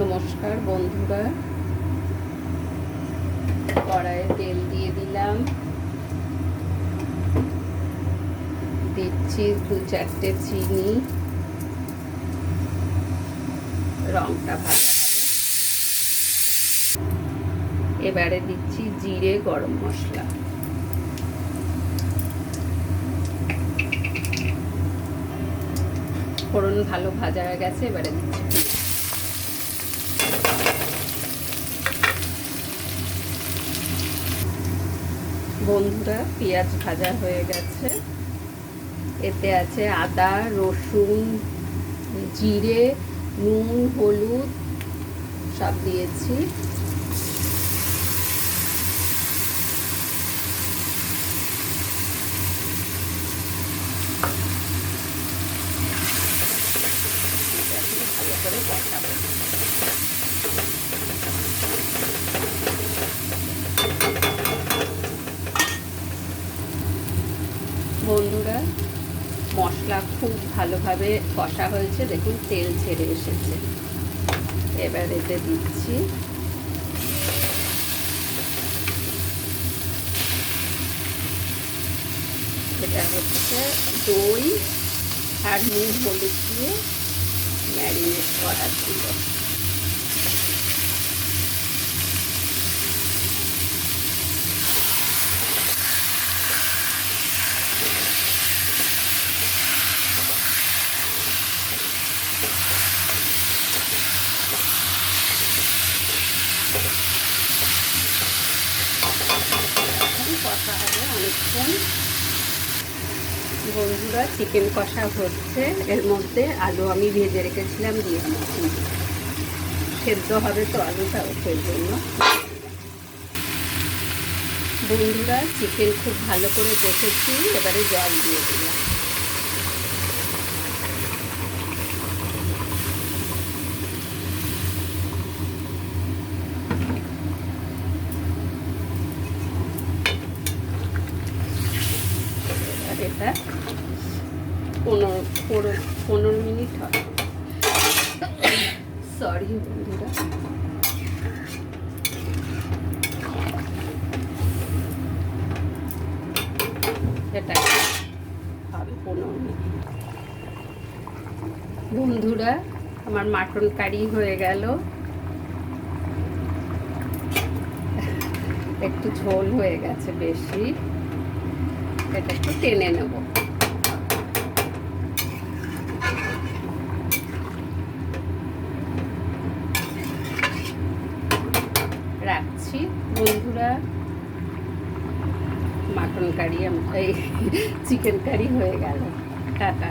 নমস্কার বন্ধুরা। কড়াইয়ে তেল দিয়ে দিলাম। দিচ্ছি দু চারটে চিনি। রংটা ভালো হবে। এবারে দিচ্ছি জিরে গরম মশলা। ফোড়ন ভালো ভাজা হয়ে গেছে, এবারে দিচ্ছি বন্ধুরা, পেঁয়াজ ভাজা হয়ে গেছে। এতে আছে আদা, রসুন, জিরে, নুন, হলুদ, সব দিয়েছি। ভালো করে বন্ধুরা মশলা খুব ভালোভাবে কষা হয়েছে। দেখুন, তেল ছেড়ে এসেছে। এবার এতে দিচ্ছি। এটা হচ্ছে দই আর নুন হলুদ দিয়ে ম্যারিনেট করার ছিল। কষা হবে অনেকক্ষণ। বন্ধুরা চিকেন কষা হচ্ছে। এর মধ্যে আলু আমি ভেজে রেখেছিলাম, দিয়ে দিচ্ছি সেদ্ধ হবে তো আলুটা সেই জন্য। বন্ধুরা চিকেন খুব ভালো করে দেখেছি এবারে জল দিয়ে দিলাম। এটা পনেরো পনেরো পনেরো মিনিট হবে সরি বন্ধুরা। এটা হবে পনেরো মিনিট। বন্ধুরা, আমার মাটন কারি হয়ে গেল। একটু ঝোল হয়ে গেছে বেশি। এটা একটু টেনে নেব। রাখছি। বন্ধুরা মাটন কারি এই চিকেন কারি হয়ে গেল। টাটা।